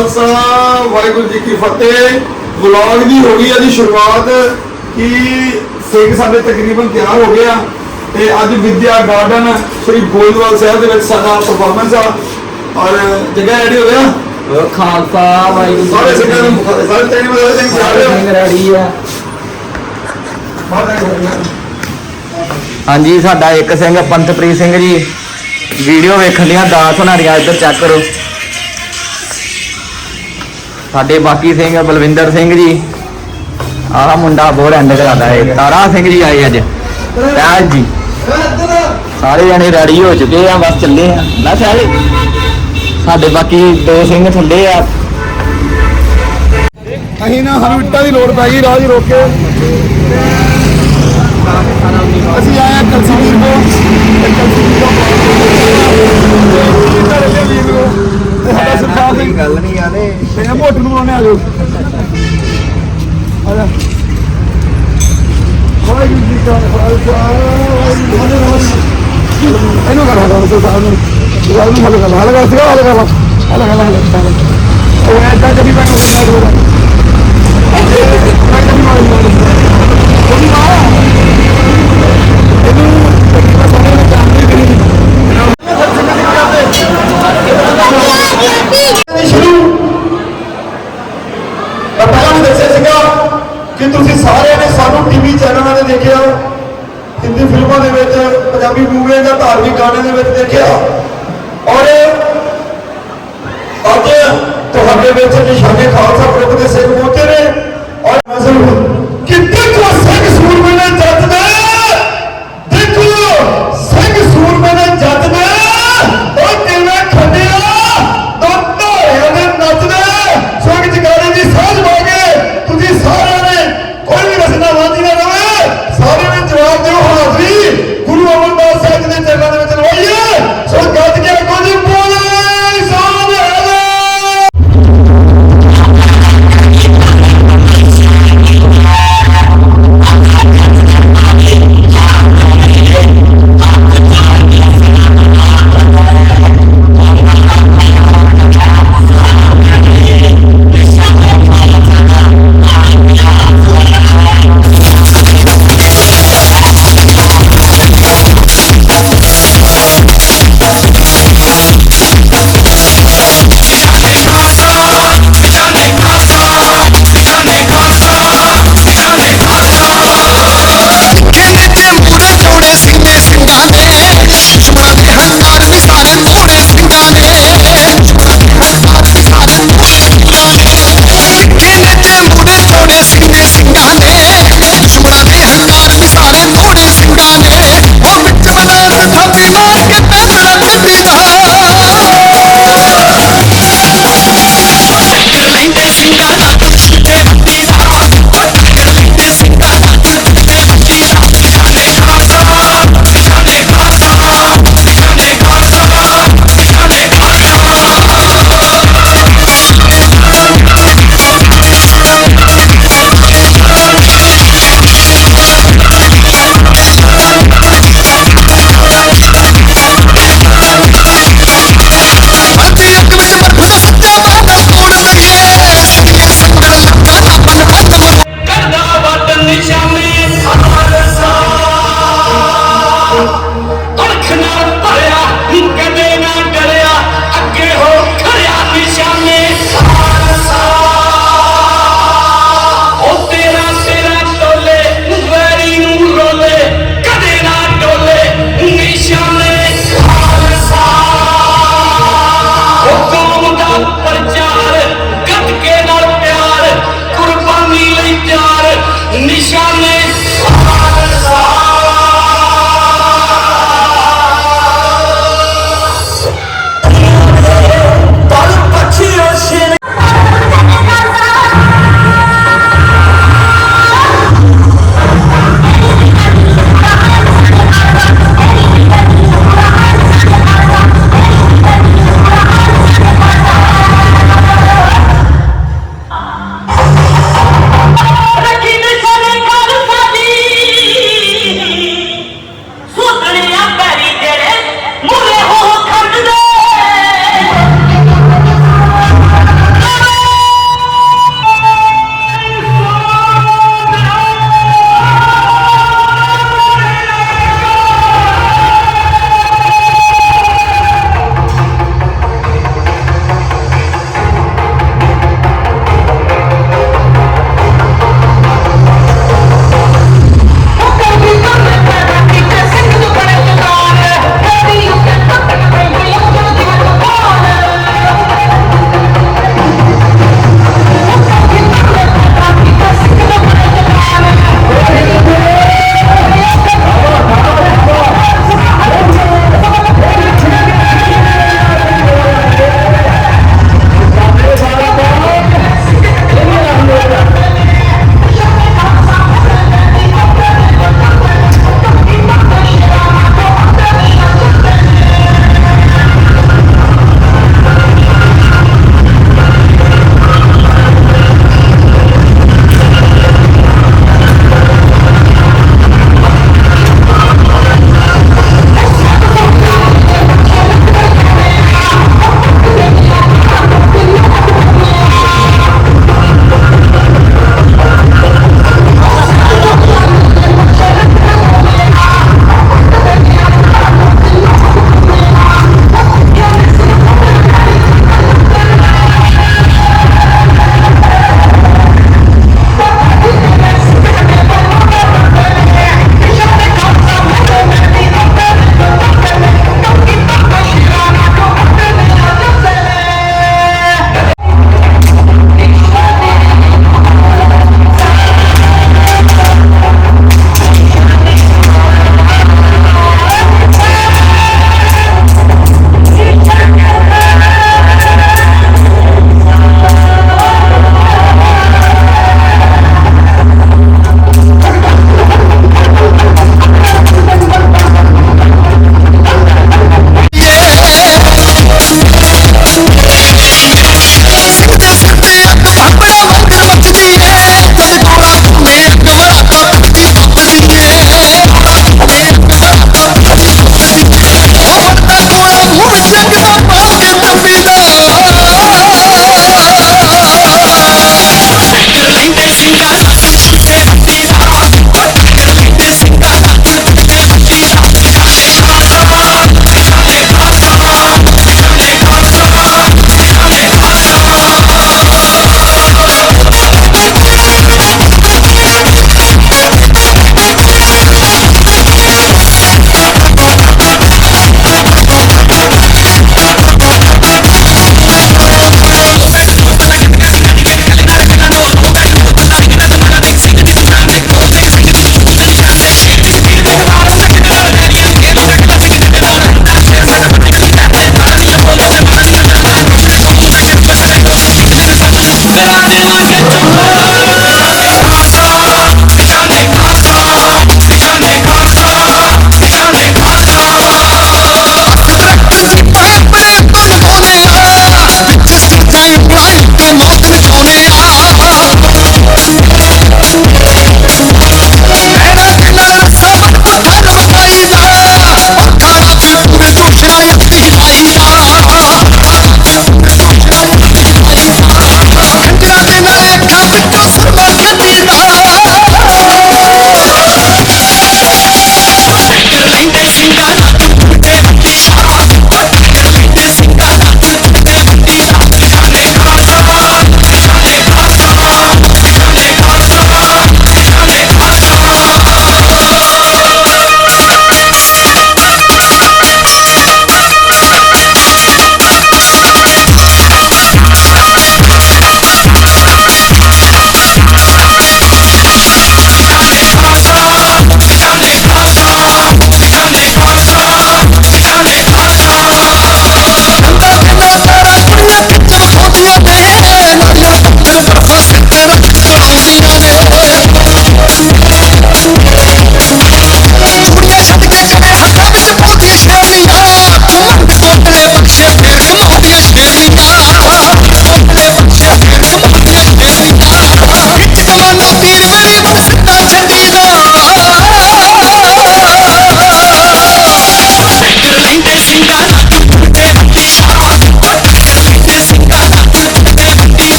ਖਾਲਸਾ ਵਾਹਿਗੁਰੂ ਜੀ ਕੀ ਫਤਿਹ। Vlog ਦੀ ਹੋ ਗਈ ਜੀ ਸ਼ੁਰੂਆਤ ਕਿ ਸਿੰਘ ਸਾਡੇ ਤਕਰੀਬਨ ਤਿਆਰ ਹੋ ਗਿਆ ਤੇ ਅੱਜ ਵਿਦਿਆ ਗਾਰਡਨ ਸ੍ਰੀ ਗੋਇੰਦਵਾਲ ਸਾਹਿਬ ਦੇ ਵਿੱਚ ਸਾਡਾ ਪਰਫਾਰਮੈਂਸ ਆ। ਔਰ ਜਗ੍ਹਾ ਰੈਡੀ ਹੋ ਗਿਆ? ਖਾਲਸਾ ਵਾਹਿਗੁਰੂ ਸਾਰੇ ਸਿੰਘਾਂ ਨੂੰ ਸਾਰੇ ਤੈਨ ਸਿੰਘ ਤਿਆਰ ਸਾਰੇ ਰੈਡੀ ਆ। ਹਾਂਜੀ ਸਾਡਾ ਇੱਕ ਸਿੰਘ ਪੰਤਪ੍ਰੀਤ ਸਿੰਘ ਜੀ। ਵੀਡੀਓ ਵੇਖਣ ਦੀਆਂ ਦਾਸ ਹੋਣਾ ਦੀਆਂ ਇੱਧਰ ਚੈੱਕ ਕਰੋ। ਸਾਡੇ ਬਾਕੀ ਸਿੰਘ ਬਲਵਿੰਦਰ ਸਿੰਘ ਜੀ, ਆਹ ਮੁੰਡਾ ਬਹੁਤ ਐਂਡ ਕਰਾਦਾ ਹੈ ਤਾਰਾ ਸਿੰਘ ਜੀ ਆਏ ਅੱਜ। ਤਾਜ ਜੀ। ਸਾਰੇ ਜਣੇ ਰੈਡੀ ਹੋ ਚੁੱਕੇ ਆ, ਬਸ ਚੱਲੇ ਆ। ਨਾ ਸਾਰੇ ਸਾਡੇ ਬਾਕੀ ਦੋ ਸਿੰਘ ਥੱਲੇ ਆ। ਅਸੀਂ ਨਾ ਸਾਨੂੰ ਇੱਟਾਂ ਦੀ ਲੋੜ ਪੈ ਗਈ, ਰਾਹ ਦੀ ਰੋਕ ਕੇ। ਅਸੀਂ ਆਏ ਹਾਂ ਕਲਸੀ ਕੋ ਤੇ ਕੋ ਸਾਡਾ ਸਰਦਾਰ ਸਿੰਘ ਗੱਲ ਨਹੀਂ ਆਦੇ ਤੇ ਇਹ ਮੋਟਰ ਨੂੰ ਬੁਲਾਉਣੇ ਆ ਜਾਓ ਆ ਜਾ ਵਾਹਿਗੁਰੂ ਜੀ ਕਾ ਖਾਲਸਾ ਵਾਹਿਗੁਰੂ ਜੀ ਕੀ ਫਤਿਹ। ਇਹਨੂੰ ਕਰ ਹਲਾ ਸੋ ਸਾਹਿਬ ਨੂੰ ਸਾਹਿਬ ਨੂੰ ਹਲਾ ਕਰ ਹਲਾ ਕਰ ਸਿਆ ਹਲਾ ਕਰ ਹਲਾ ਹਲਾ ਹਲਾ ਉਹ ਐਡਾ ਕਦੀ ਮੈਂ ਨਹੀਂ ਕਰਦਾ ਮੈਂ ਕਦੀ ਮਾਰ ਨਹੀਂ ਕੋਈ ਮਾਰ ਇਹਨੂੰ ਪੰਜਾਬੀ ਮੂਵੀਆਂ ਧਾਰਮਿਕ ਗਾਣੇ ਦੇ ਵਿੱਚ ਦੇਖਿਆ। ਔਰ ਅੱਜ ਤੁਹਾਡੇ ਵਿੱਚ ਨਿਸ਼ਾਨੇ ਖਾਲਸਾ ਗਰੁੱਪ ਦੇ ਸਿੰਘ ਪਹੁੰਚੇ ਨੇ। ਔਰ ਮਸਲ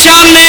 Charlie.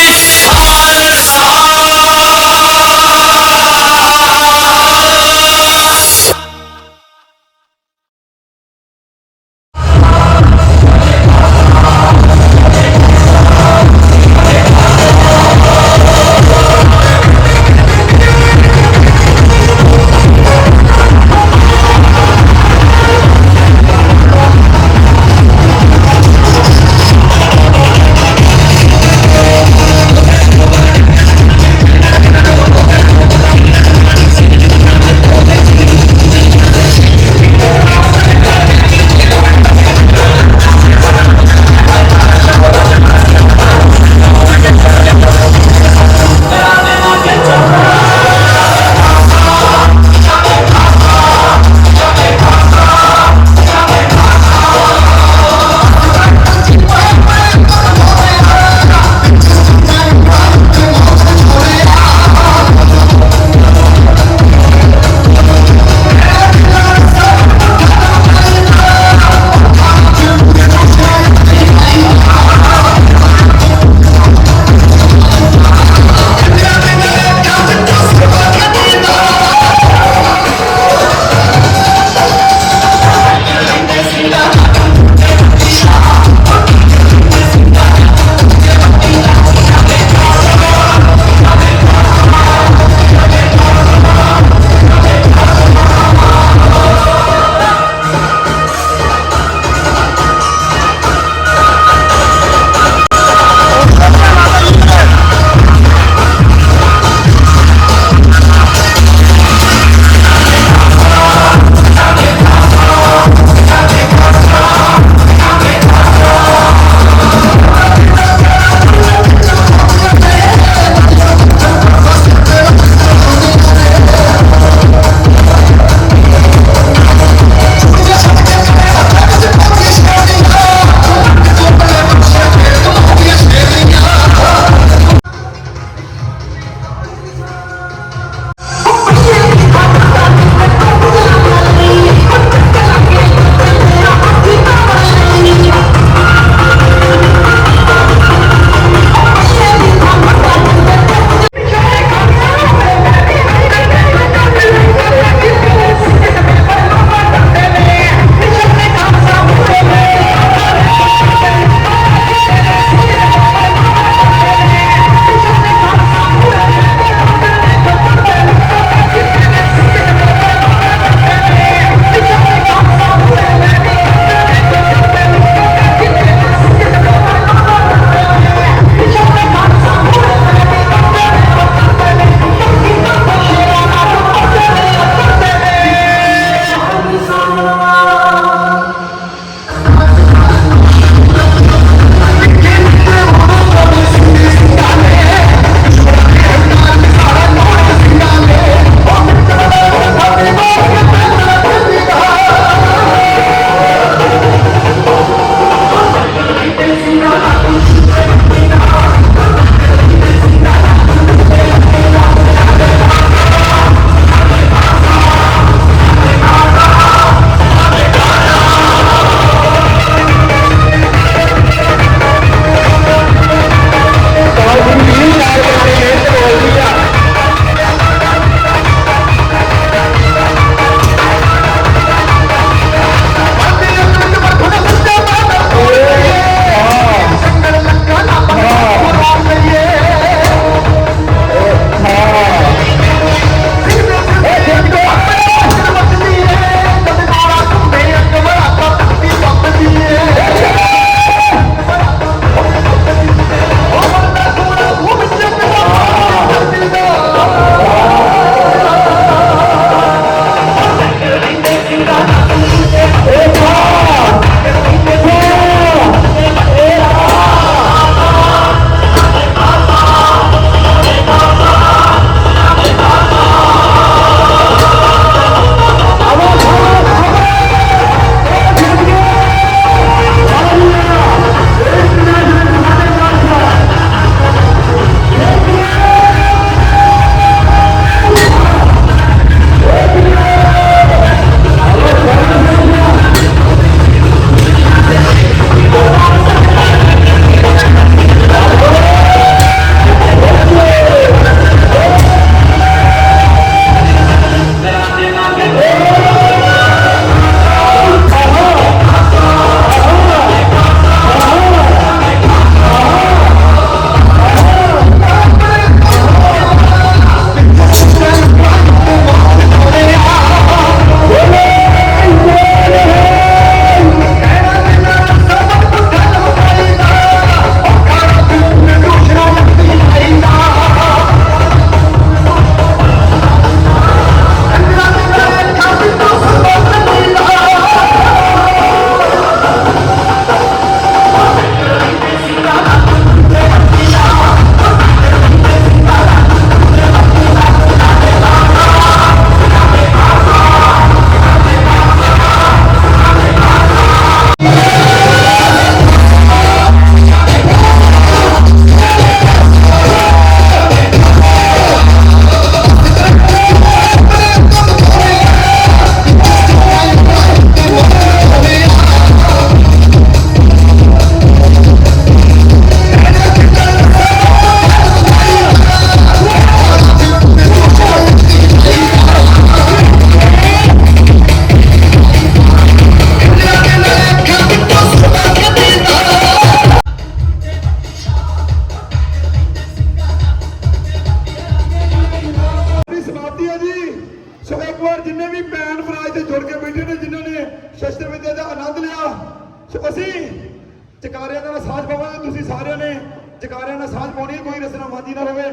ਨਿਸ਼ਾਨੇ ਜਕਾਰਿਆਂ ਨਾਲ ਸਾਂਝ ਪਾਉਣੀ ਹੈ, ਕੋਈ ਰਸਨਾ ਮਾਂਜੀ ਨਾ ਹੋਵੇ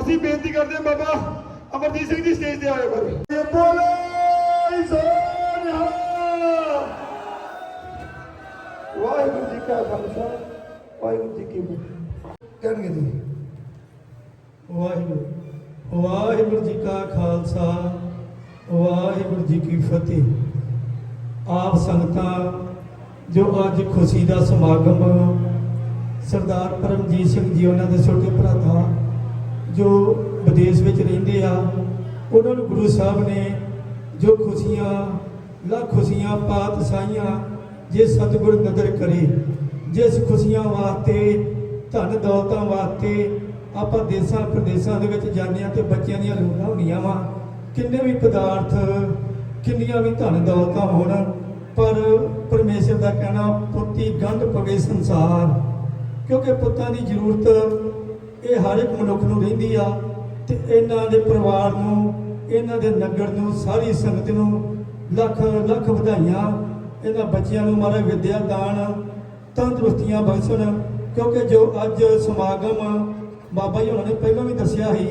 ਅਸੀਂ ਬੇਨਤੀ ਕਰਦੇ ਹਾਂ ਬਾਬਾ ਅਮਰਜੀਤ ਸਿੰਘ ਜੀ ਸਟੇਜ ਤੇ ਆਇਓ ਕਰੋ ਇਹ ਬੋਲੇ ਸੋਨਿਹਾ ਵਾਹਿਗੁਰੂ ਜੀ ਕਾ ਖਾਲਸਾ ਵਾਹਿਗੁਰੂ ਜੀ ਕੀ ਫਤਿਹ। ਕਹਿਣਗੇ ਜੀ ਵਾਹਿਗੁਰੂ ਵਾਹਿਗੁਰੂ ਜੀ ਕਾ ਖਾਲਸਾ ਵਾਹਿਗੁਰੂ ਜੀ ਕੀ ਫਤਿਹ। ਆਪ ਸੰਗਤਾਂ ਜੋ ਅੱਜ ਖੁਸ਼ੀ ਦਾ ਸਮਾਗਮ ਸਰਦਾਰ ਪਰਮਜੀਤ ਸਿੰਘ ਜੀ, ਉਹਨਾਂ ਦੇ ਛੋਟੇ ਭਰਾਤਾ ਜੋ ਵਿਦੇਸ਼ ਵਿੱਚ ਰਹਿੰਦੇ ਆ, ਉਹਨਾਂ ਨੂੰ ਗੁਰੂ ਸਾਹਿਬ ਨੇ ਜੋ ਖੁਸ਼ੀਆਂ, ਲੱਖ ਖੁਸ਼ੀਆਂ, ਪਾਤ ਸਾਈਆਂ ਜੇ ਸਤਿਗੁਰ ਨਦਰ ਕਰੇ, ਜਿਸ ਖੁਸ਼ੀਆਂ ਵਾਸਤੇ, ਧਨ ਦੌਲਤਾਂ ਵਾਸਤੇ ਆਪਾਂ ਦੇਸਾਂ ਪ੍ਰਦੇਸਾਂ ਦੇ ਵਿੱਚ ਜਾਂਦੇ ਆ ਤੇ ਬੱਚਿਆਂ ਦੀਆਂ ਲੋੜਾਂ ਹੁੰਦੀਆਂ ਵਾ, ਕਿੰਨੇ ਵੀ ਪਦਾਰਥ, ਕਿੰਨੀਆਂ ਵੀ ਧਨ ਦੌਲਤਾਂ ਹੋਣ, ਪਰ ਪਰਮੇਸ਼ਰ ਦਾ ਕਹਿਣਾ, ਪੁੱਤੀ ਗੰਢ ਪਵੇ ਸੰਸਾਰ। ਕਿਉਂਕਿ ਪੁੱਤਾਂ ਦੀ ਜ਼ਰੂਰਤ ਇਹ ਹਰ ਇੱਕ ਮਨੁੱਖ ਨੂੰ ਰਹਿੰਦੀ ਆ ਤੇ ਇਹਨਾਂ ਦੇ ਪਰਿਵਾਰ ਨੂੰ, ਇਹਨਾਂ ਦੇ ਨਗਰ ਨੂੰ, ਸਾਰੀ ਸੰਗਤ ਨੂੰ ਲੱਖ ਲੱਖ ਵਧਾਈਆਂ। ਇਹਨਾਂ ਬੱਚਿਆਂ ਨੂੰ ਮਾਰੇ ਵਿਦਿਆ ਦਾਨ, ਤੰਦਰੁਸਤੀਆਂ ਬਖਸ਼ਣ। ਕਿਉਂਕਿ ਜੋ ਅੱਜ ਸਮਾਗਮ ਬਾਬਾ ਜੀ ਹੋਣਾ ਨੇ ਪਹਿਲਾਂ ਵੀ ਦੱਸਿਆ ਸੀ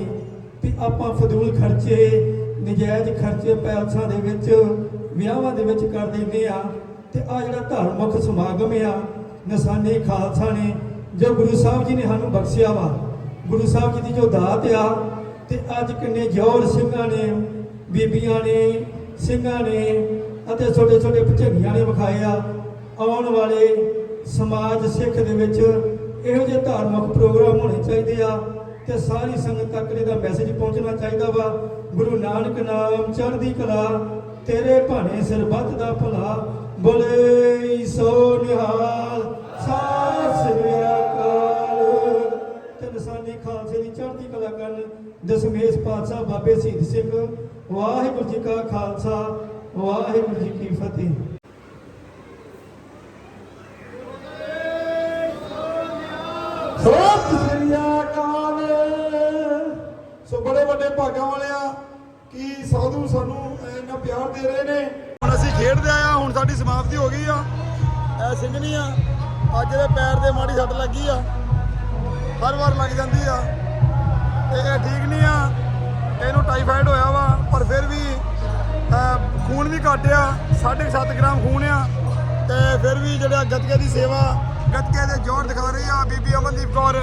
ਵੀ ਆਪਾਂ ਫਜ਼ੂਲ ਖਰਚੇ, ਨਜਾਇਜ਼ ਖਰਚੇ ਪੈਲਸਾਂ ਦੇ ਵਿੱਚ, ਵਿਆਹਾਂ ਦੇ ਵਿੱਚ ਕਰ ਦਿੰਦੇ ਆ। ਤੇ ਆ ਜਿਹੜਾ ਧਾਰਮਿਕ ਸਮਾਗਮ ਆ, ਨਿਸ਼ਾਨੇ ਖਾਲਸਾ ਨੇ ਜੋ ਗੁਰੂ ਸਾਹਿਬ ਜੀ ਨੇ ਸਾਨੂੰ ਬਖਸ਼ਿਆ ਵਾ, ਗੁਰੂ ਸਾਹਿਬ ਜੀ ਦੀ ਜੋ ਦਾਤ ਆ, ਤੇ ਅੱਜ ਕਿੰਨੇ ਜੋਰ ਸਿੰਘਾਂ ਨੇ, ਬੀਬੀਆਂ ਨੇ, ਸਿੰਘਾਂ ਨੇ, ਅਤੇ ਛੋਟੇ ਛੋਟੇ ਭਜਨੀਆਂ ਨੇ ਵਿਖਾਏ ਆ, ਆਉਣ ਵਾਲੇ ਸਮਾਜ ਸਿੱਖ ਦੇ ਵਿੱਚ ਇਹੋ ਜਿਹੇ ਧਾਰਮਿਕ ਪ੍ਰੋਗਰਾਮ ਹੋਣੇ ਚਾਹੀਦੇ ਆ, ਤੇ ਸਾਰੀ ਸੰਗਤ ਤੱਕ ਇਹਦਾ ਮੈਸੇਜ ਪਹੁੰਚਣਾ ਚਾਹੀਦਾ ਵਾ। ਗੁਰੂ ਨਾਨਕ ਨਾਮ ਚੜ੍ਹਦੀ ਕਲਾ, ਤੇਰੇ ਭਾਣੇ ਸਿਰ ਬੱਤ ਦਾ ਭਲਾ, ਬੋਲੇ ਸੋ ਨਿਹਾਲ ਸਤਿ ਖਾਲਸੇ ਦੀ ਚੜ੍ਹਦੀ ਕਲਾ ਕਰਨ ਦਸਮੇਸ਼ ਪਾਤਸ਼ਾਹ ਬਾਬੇ ਸ਼ਹੀਦ ਸਿੰਘ ਵਾਹਿਗੁਰੂ ਜੀ ਕਾ ਖਾਲਸਾ, ਵਾਹਿਗੁਰੂ ਜੀ ਕੀ ਫਤਿਹ। ਸਤਿ ਸ੍ਰੀ ਅਕਾਲ। ਸੋ ਬੜੇ ਵੱਡੇ ਭਾਗਾਂ ਵਾਲਿਆ, ਕਿ ਸਾਧੂ ਸਾਨੂੰ ਇੰਨਾ ਪਿਆਰ ਦੇ ਰਹੇ ਨੇ? ਹੁਣ ਅਸੀਂ ਖੇਡਦੇ ਆਇਆ ਹੁਣ ਸਾਡੀ ਸਮਾਪਤੀ ਹੋ ਗਈ ਆ। ਐ ਸਿੰਘਣੀ ਆ ਅੱਜ ਦੇ ਪੈਰ ਤੇ ਮਾੜੀ ਸੱਟ ਲੱਗੀ ਆ। ਹਰ ਵਾਰ ਲੱਗ ਜਾਂਦੀ ਆ। ਤੇ ਇਹ ਠੀਕ ਨਹੀਂ ਆ। ਇਹਨੂੰ ਟਾਈਫਾਇਡ ਹੋਇਆ ਵਾ ਪਰ ਫਿਰ ਵੀ ਖੂਨ ਵੀ ਘੱਟ ਆ 7.5 ਗ੍ਰਾਮ ਖੂਨ ਆ। ਤੇ ਫਿਰ ਵੀ ਜਿਹੜਾ ਗੱਤਕੇ ਦੀ ਸੇਵਾ ਗੱਤਕੇ ਦੇ ਜੋਰ ਦਿਖਾ ਰਹੀ ਆ ਬੀਬੀ ਅਮਨਦੀਪ ਕੌਰ।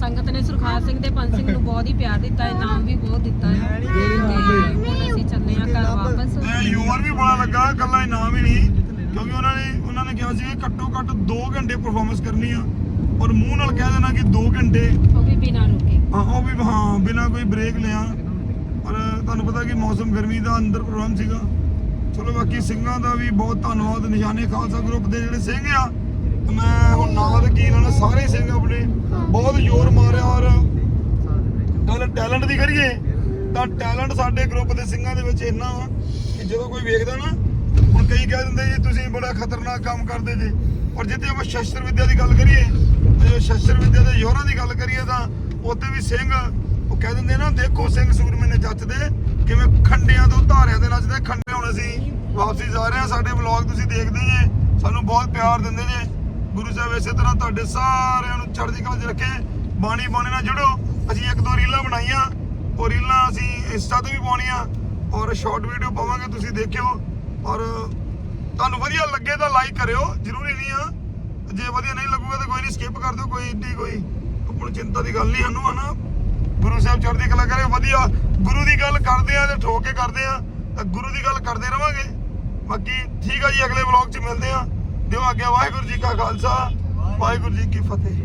ਸੰਗਤ ਨੇ ਸੁਰਖਾਰ ਸਿੰਘ ਤੇ ਪੰਜ ਸਿੰਘ ਨੂੰ ਬਹੁਤ ਹੀ ਪਿਆਰ ਦਿੱਤਾ ਇਨਾਮ ਵੀ ਬਹੁਤ ਦਿੱਤਾ ਹੈ। ਤੇ ਹੁਣ ਅਸੀਂ ਚੱਲੇ ਆ ਘਰ ਵਾਪਸ। ਇਹ ਯੂਅਰ ਵੀ ਬੜਾ ਲੱਗਾ ਕੱਲਾ ਇਨਾਮ ਹੀ ਨਹੀਂ ਕਿਉਂਕਿ ਉਹਨਾਂ ਨੇ ਉਹਨਾਂ ਨੇ ਕਿਹਾ ਸੀ ਕਿ ਘੱਟੋ ਘੱਟ 2 ਘੰਟੇ ਪਰਫਾਰਮੈਂਸ ਕਰਨੀ ਆ। ਔਰ ਮੂੰਹ ਨਾਲ ਕਹਿ ਦੇਣਾ ਕਿ 2 ਘੰਟੇ। ਉਹ ਵੀ ਬਿਨਾਂ ਰੁਕੇ। ਹਾਂ ਉਹ ਵੀ ਹਾਂ ਬਿਨਾ ਕੋਈ ਬ੍ਰੇਕ ਲਿਆ। ਪਰ ਤੁਹਾਨੂੰ ਪਤਾ ਕਿ ਮੌਸਮ ਗਰਮੀ ਦਾ ਅੰਦਰ ਪ੍ਰੋਗਰਾਮ ਸੀਗਾ। ਚਲੋ ਬਾਕੀ ਸਿੰਘਾਂ ਦਾ ਵੀ ਬਹੁਤ ਧੰਨਵਾਦ ਨਿਸ਼ਾਨੇ ਖਾਲਸਾ ਗਰੁੱਪ ਦੇ ਜਿਹੜੇ ਸਿੰਘ ਆ ਮੈਂ ਹੁਣ ਨਾਂ ਦਾ ਕੀ ਲੈਣਾ ਸਾਰੇ ਸਿੰਘ ਆਪਣੇ। ਬਹੁਤ ਜ਼ੋਰ ਮਾਰਿਆ ਔਰ ਗੱਲ ਟੈਲੈਂਟ ਦੀ ਕਰੀਏ ਤਾਂ ਟੈਲੈਂਟ ਸਾਡੇ ਗਰੁੱਪ ਦੇ ਸਿੰਘਾਂ ਦੇ ਵਿੱਚ ਇੰਨਾ ਵਾ ਕਿ ਜਦੋਂ ਕੋਈ ਵੇਖਦਾ ਨਾ ਹੁਣ ਕਈ ਕਹਿ ਦਿੰਦੇ ਜੀ ਤੁਸੀਂ ਬੜਾ ਖਤਰਨਾਕ ਕੰਮ ਕਰਦੇ ਜੀ। ਔਰ ਜਿੱਥੇ ਆਪਾਂ ਸ਼ਸਤਰ ਵਿੱਦਿਆ ਦੀ ਗੱਲ ਕਰੀਏ ਤੇ ਜੋ ਸ਼ਸਤਰ ਵਿੱਦਿਆ ਦੇ ਯੋਰਾਂ ਦੀ ਗੱਲ ਕਰੀਏ ਤਾਂ ਉੱਥੇ ਵੀ ਸਿੰਘ, ਉਹ ਕਹਿ ਦਿੰਦੇ ਨਾ, ਦੇਖੋ ਸਿੰਘ ਸੂਰਮੇ ਨੇ ਜੱਚਦੇ, ਕਿਵੇਂ ਖੰਡਿਆਂ ਤੋਂ ਧਾਰਿਆਂ ਦੇ ਨੱਚਦੇ, ਖੰਡੇ ਹੁਣ ਅਸੀਂ ਵਾਪਸੀ ਜਾ ਰਹੇ ਹਾਂ, ਸਾਡੇ ਵਲੌਗ ਤੁਸੀਂ ਦੇਖਦੇ ਜੇ, ਸਾਨੂੰ ਬਹੁਤ ਪਿਆਰ ਦਿੰਦੇ ਜੇ। ਗੁਰੂ ਸਾਹਿਬ ਇਸੇ ਤਰ੍ਹਾਂ ਤੁਹਾਡੇ ਸਾਰਿਆਂ ਨੂੰ ਚੜ੍ਹਦੀ ਕਲਾ 'ਚ ਰੱਖੇ, ਬਾਣੀ ਬਾਣੀ ਨਾਲ ਜੁੜੋ। ਅਸੀਂ ਇੱਕ ਦੋ ਰੀਲਾਂ ਬਣਾਈਆਂ, ਉਹ ਰੀਲਾਂ ਅਸੀਂ ਇੰਸਟਾ ਤੇ ਵੀ ਪਾਉਣੀਆਂ, ਔਰ ਸ਼ਾਰਟ ਵੀਡੀਓ ਪਾਵਾਂਗੇ, ਤੁਸੀਂ ਦੇਖਿਓ। ਔਰ ਤੁਹਾਨੂੰ ਵਧੀਆ ਲੱਗੇ ਤਾਂ ਲਾਈਕ ਕਰਿਓ, ਜ਼ਰੂਰੀ ਨਹੀਂ ਆ ਜੇ ਵਧੀਆ ਨਹੀਂ ਲੱਗੂਗਾ ਤਾਂ ਕੋਈ ਨਹੀਂ ਸਕਿਪ ਕਰ ਦਿਓ, ਕੋਈ ਇੱਡੀ ਕੋਈ ਆਪਣੀ ਚਿੰਤਾ ਦੀ ਗੱਲ ਨਹੀਂ, ਸਾਨੂੰ ਹਨਾ। ਗੁਰੂ ਸਾਹਿਬ ਚੜ੍ਹਦੀ ਕਲਾ ਕਰੇ, ਵਧੀਆ। ਗੁਰੂ ਦੀ ਗੱਲ ਕਰਦੇ ਆ ਤੇ ਠੋਕ ਕੇ ਕਰਦੇ ਆ ਤਾਂ ਗੁਰੂ ਦੀ ਗੱਲ ਕਰਦੇ ਰਵਾਂਗੇ। ਬਾਕੀ ਠੀਕ ਆ ਜੀ, ਅਗਲੇ ਵਲੌਗ 'ਚ ਮਿਲਦੇ ਆ ਦਿਓ ਆਗਿਆ ਵਾਹਿਗੁਰੂ ਜੀ ਕਾ ਖਾਲਸਾ, ਵਾਹਿਗੁਰੂ ਜੀ ਕੀ ਫਤਿਹ।